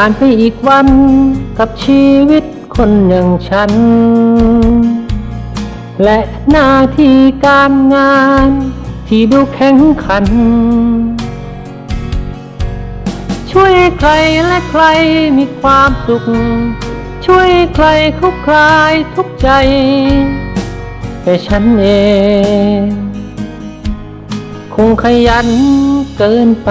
ผ่านไปอีกวัน กับชีวิตคนอย่างฉัน และหน้าที่การงาน ที่ดูแข็งขัน ช่วยใครและใครมีความสุข ช่วยใครเขาคลายทุกใจแต่ฉันเอง คงขยันเกินไป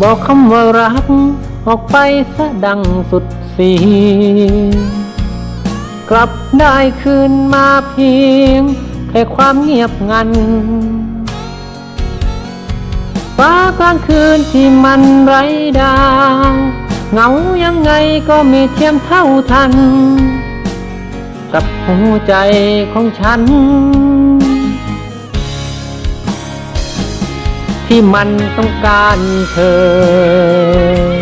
บอกคำว่ารัก ออกไปซะดังสุดเสียงกลับได้คืนมาเพียง แค่ความเงียบงันฟ้ากลางคืนที่มันไร้ดาวเหงายังไงก็ไม่เทียมเท่าทัน กับหัวใจของฉัน ที่มันต้องการเธอ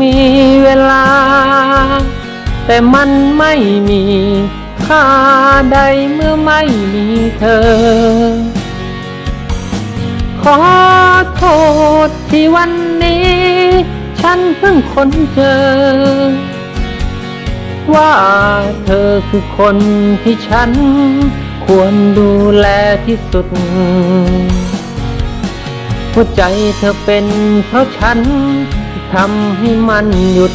มีเวลา แต่มันไม่มีค่าใดเมื่อไม่มีเธอ ขอโทษที่วันนี้ ฉันเพิ่งค้นเจอ ว่าเธอคือคนที่ฉัน ควรดูแลที่สุดหัวใจเธอเป็นเพราะฉัน ทำให้มันหยุด